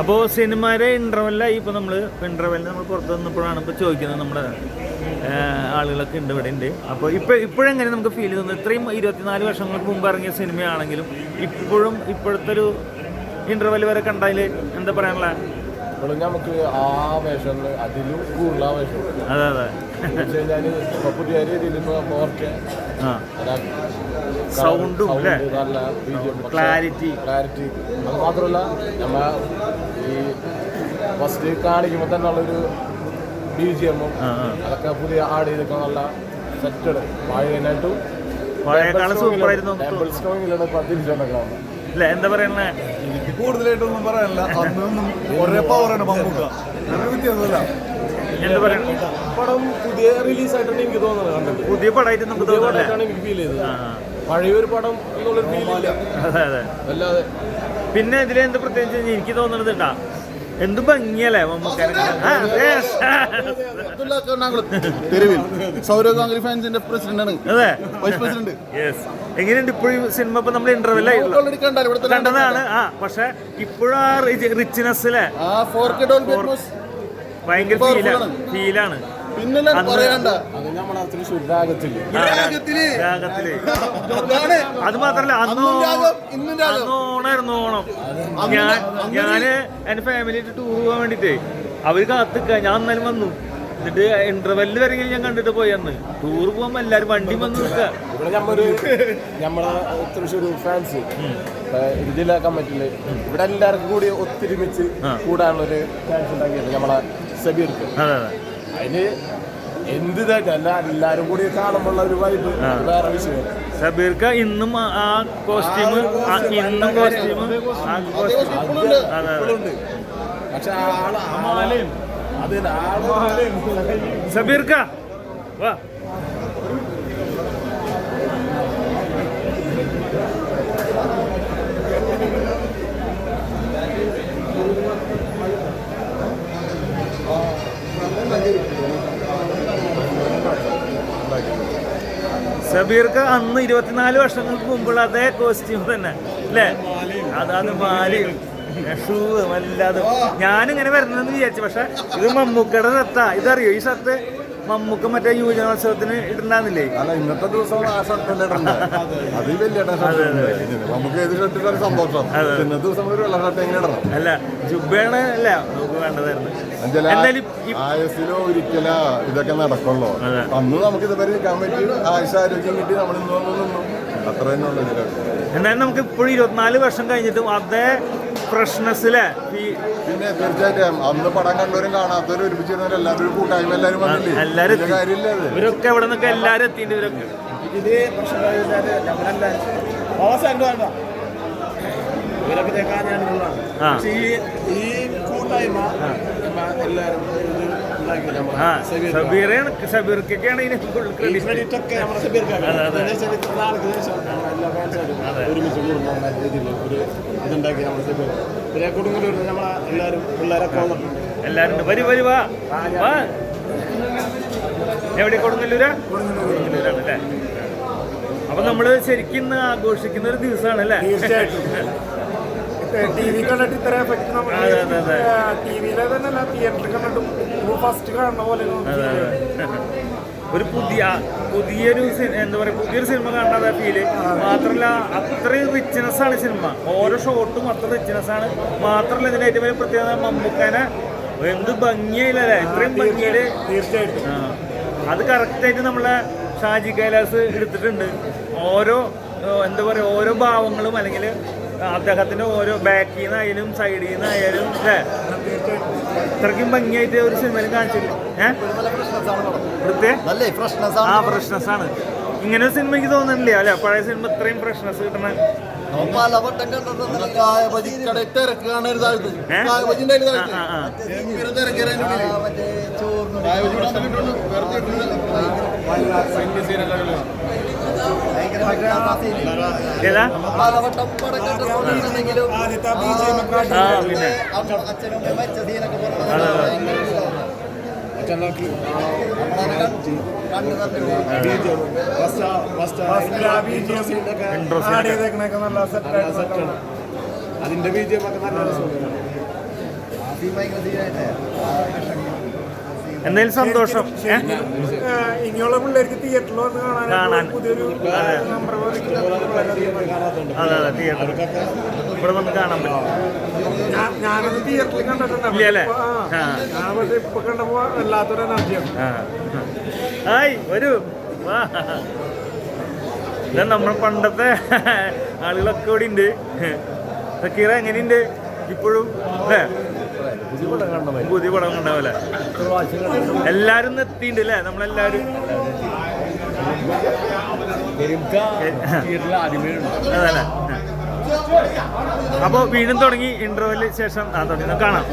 അപ്പോൾ സിനിമയുടെ ഇന്റർവെല്ലായി ഇപ്പോൾ നമ്മൾ ഇന്റർവെല്ലിൽ നമ്മൾ പുറത്ത് വന്നപ്പോഴാണ് ഇപ്പോൾ ചോദിക്കുന്നത് നമ്മുടെ ആളുകളൊക്കെ ഉണ്ട് ഇവിടെ ഉണ്ട്. അപ്പോൾ ഇപ്പോൾ ഇപ്പോഴെങ്ങനെ നമുക്ക് ഫീൽ ചെയ്യുന്നു ഇത്രയും ഇരുപത്തിനാല് വർഷങ്ങൾക്ക് മുമ്പ് ഇറങ്ങിയ സിനിമയാണെങ്കിലും ഇപ്പോഴും ഇപ്പോഴത്തെ ഒരു ഇന്റർവെൽ വരെ കണ്ടതിൽ എന്താ പറയാനുള്ള? ഇപ്പോഴും നമുക്ക് ആ വേഷം അതിലും കൂടുതൽ അതെ അതെ. പുതിയ രീതിയിൽ ഇപ്പോൾ സൗണ്ടും അല്ലേ? നല്ല ക്ലാരിറ്റി ക്ലാരിറ്റി അത് മാത്രമല്ല നമ്മ ഈ ഫസ്റ്റ് കാണിക്കുമ്പോൾ തന്നെ ഉള്ളൊരു ബി ജി എമ്മും അതൊക്കെ പുതിയ ആഡ് ചെയ്തൊക്കെ നല്ല സെറ്റഡ് പഴയതിനായിട്ടും അല്ലേ? എന്താ പറയണേ? എനിക്ക് കൂടുതലായിട്ടൊന്നും പറയാനില്ല. അന്നും ഒരേ പവറാണ് ഒരു വ്യത്യാസമല്ല. എന്താ പറയണേ പടം പുതിയ റിലീസ് ആയിട്ടാണ് എനിക്ക് തോന്നുന്നത് കണ്ടിട്ട്. പുതിയ പടമായിട്ട് നമുക്ക് പുതിയ പടമായിട്ടാണ് എനിക്ക് ഫീൽ ചെയ്തത്. പഴയൊരു പടം എന്നുള്ളൊരു ഫീൽ ഇല്ല. അതെ അതെ അല്ലാതെ. പിന്നെ ഇതിലെ എന്ത് പ്രത്യേകിച്ച് എനിക്ക് തോന്നുന്നത് കേട്ടാ എന്ത് ഭംഗിയല്ലേ. തെരുവിൽ. സൗരവ് ഗാംഗുലി ഫാൻസിന്റെ പ്രസിഡന്റ് ആണ് അതെ. Vice president yes. എങ്ങനെയുണ്ട് ഇപ്പോഴും സിനിമ ഇപ്പൊ നമ്മൾ ഇന്റർവെൽ കണ്ടതാണ്. ആ പക്ഷെ ഇപ്പോഴും ആ റിച്ച്നെസ്സിലെ ഭയങ്കര ഫീലാണ് പിന്നെ പറയണ്ട അത് മാത്രല്ല അന്ന് അന്നും രാഗം, ഇന്നും രാഗം. ഓണായിരുന്നു ഓണം. ഞാൻ ഞാൻ എന്റെ ഫാമിലി ആയിട്ട് ടൂർ പോകാൻ വേണ്ടിട്ടേ. അവർ കാത്തിക്ക. ഞാൻ അന്നാലും വന്നു. എന്നിട്ട് ഇന്റർവെല്ലിൽ വരെ ഞാൻ കണ്ടിട്ട് പോയി അന്ന്. ടൂർ പോകുമ്പോ എല്ലാരും വണ്ടി വന്ന് നമ്മളെ തൃശ്ശൂർ ഫാൻസ് ഇതിലാക്കാൻ പറ്റില്ല? ഇവിടെ എല്ലാവർക്കും കൂടി ഒത്തിരിമിച്ച് കൂടാനുള്ള കൂടാനുള്ളൊരു ചാൻസ് ഉണ്ടാക്കിയത് നമ്മളെ സബീർക്ക് എടുക്കും. അതെ അതിന് എന്ത് ഇതായിട്ട് അല്ല എല്ലാരും കൂടി കാണുമ്പോൾ ഒരു വൈബ്. വേറെ വിഷയം. സബീർക്ക ഇന്നും ആ- കോസ്റ്റ്യൂം ഇന്നും കോസ്റ്റ്യൂം പക്ഷെ ആൾ ആളെയും അതിന് ആൾ സബീർക്ക വാ. സബീർക്ക് അന്ന് ഇരുപത്തിനാല് വർഷങ്ങൾക്ക് മുമ്പുള്ള അതേ കോസ്റ്റ്യൂം തന്നെ. അല്ലേ? അതാണ് മാലയും ഷൂ വല്ലാതെ. ഞാനിങ്ങനെ വരണമെന്ന് വിചാരിച്ചു. പക്ഷെ ഇത് മമ്മൂക്കയുടെ ഷർട്ടാ. ഇതറിയോ ഈ ഷർട്ട്? മമ്മൂക്ക മറ്റേ യുവജനോത്സവത്തിന് ഇടണ്ടാന്നില്ലേ അല്ല ഇന്നത്തെ ദിവസം ആ ഷർട്ടല്ലേ അത് വലിയ നമുക്ക് ഏത് ഷർട്ടിട്ടാലും സന്തോഷം. ഇന്നത്തെ ദിവസം ഒരു വെള്ള ഷർട്ട് എങ്ങനെ ഇടണം. അല്ല ജുബയാണ് അല്ല നമുക്ക് വേണ്ടതായിരുന്നു. ആയസിലോ ഒരിക്കലാ ഇതൊക്കെ നടക്കുള്ളൂ. അന്ന് നമുക്ക് ഇതുവരെ നിൽക്കാൻ പറ്റി. ആയുഷ ആരോഗ്യം കിട്ടി നമ്മൾ ഇന്ന് വന്നു നിന്നു. അത്ര തന്നെ ഉള്ളത് എന്തായാലും നമുക്ക് ഇപ്പോഴും ഇരുപത്തിനാല് വർഷം കഴിഞ്ഞിട്ടും അതേ ഫ്രഷ്നെസ്സിലെ ഈ പിന്നെ തീർച്ചയായിട്ടും അന്ന് പടം കണ്ടവരും കാണാത്തവരും ഒരുമിച്ചിരുന്നവരും എല്ലാവരും ഒരു കൂട്ടായ്മ എല്ലാവരും വന്നില്ലേ? എല്ലാരും വലിയ കാര്യമില്ല അത്. ഇവരൊക്കെ ഇവിടെ നിന്നൊക്കെ എല്ലാരും എത്തിയിട്ട് ഇവരൊക്കെ. ഇതിൽ ഇവരൊക്കെ തേക്കാൻ ആ. പക്ഷേ ഈ ഈ കൂട്ടായ്മ നമ്മ എല്ലാവരും ആ സബീർക്കൊക്കെയാണ് ഇതിന് ഫുൾ ക്രെഡിറ്റ് credit. ഒക്കെ നമ്മുടെ സബീർക്കാണ്. അതെ, ഇത്ര എല്ലാ ഫാൻസായിട്ടും ഒരുമിച്ച് കൂടുന്ന നല്ല രീതിയിൽ ഒരു ഇതുണ്ടാക്കി നമ്മൾ സബീർ കൂടി കൊടുങ്ങല്ലൂർ നമ്മളെ എല്ലാവരും പിള്ളേരൊക്കെ വന്നിട്ടുണ്ട്. എല്ലാരും വരി വരി വാ. എവിടെ? കൊടുങ്ങല്ലൂരാ? കൊടുങ്ങല്ലൂരാണ് അല്ലേ? അപ്പൊ നമ്മൾ ശരിക്കും ആഘോഷിക്കുന്ന ഒരു ദിവസമാണ് അല്ലേ? ടി വി കണ്ടിട്ട് ഇത്ര എഫക്ട് നമ്മൾ. ടി വിയിലെ തന്നെ അല്ല തിയേറ്ററിൽ കണ്ടിട്ടും. ഫസ്റ്റ് കാണുന്ന പോലെ. ഒരു പുതിയ പുതിയൊരു എന്താ പറയുക പുതിയൊരു സിനിമ കാണാതെ ഫീൽ മാത്രമല്ല അത്രയും റിച്ച്നെസ് ആണ് സിനിമ. ഓരോ ഷോട്ടും അത്ര റിച്ച്നെസ് ആണ്. മാത്രമല്ല ഇതിന്റെ ഏറ്റവും വലിയ പ്രത്യേകത മമ്മൂക്കാനെ എന്ത് ഭംഗിയായില്ലേ ഇത്രയും ഭംഗിയിൽ തീർച്ചയായിട്ടും. അത് കറക്റ്റായിട്ട് നമ്മളെ ഷാജി കൈലാസ് എടുത്തിട്ടുണ്ട്. ഓരോ എന്താ പറയുക ഓരോ ഭാവങ്ങളും അല്ലെങ്കിൽ അദ്ദേഹത്തിന്റെ ഓരോ ബാക്കിൽ നിന്നായാലും സൈഡിൽ നിന്നായാലും അല്ലേ? ഇത്രയ്ക്കും ഭംഗിയായിട്ട് ഒരു സിനിമയിലും കാണിച്ചില്ല ഏഹ് ആ ഫ്രഷ്നസ് ആണ്. ഇങ്ങനെ ഒരു സിനിമ എനിക്ക് തോന്നുന്നില്ല? അല്ലെ? പഴയ സിനിമ ഇത്രയും ഫ്രഷ്നസ് കിട്ടണ. പലവട്ടം ഏതാ? അതിന്റെ ബീജം ഒക്കെ നല്ല ഭയങ്കര എന്തായാലും സന്തോഷം ഏ? ഇനിയുള്ള പിള്ളേർക്ക് തിയേറ്ററിൽ വന്ന് കാണാൻ. പുതിയൊരു അതെ. അതെ തിയേറ്റർ ഇവിടെ വന്ന് കാണാൻ പറ്റും ഞാനത് തിയേറ്ററിൽ കണ്ടിട്ടുണ്ട് ഇല്ല അല്ലേ? ഇപ്പൊ, ആ. ആ. ഞാൻ പക്ഷേ ഇപ്പൊ കണ്ടപ്പോ വല്ലാത്തൊരു എനർജിയാണ് ആ. വരൂ വാ നമ്മൾ പണ്ടത്തെ ആളുകളൊക്കെ ഇവിടെ ഉണ്ട് സക്കീറ എങ്ങനെയുണ്ട് ഇപ്പോഴും അല്ലേ പുതിയ പടം ഉണ്ടാവില്ല എല്ലാരും എത്തിയിട്ടുണ്ട് അല്ലേ നമ്മളെല്ലാരും അതല്ലേ? അപ്പോൾ വീണ്ടും തുടങ്ങി. ഇന്റർവെല്ലിന് ശേഷം ആ തുടങ്ങി. കാണാം.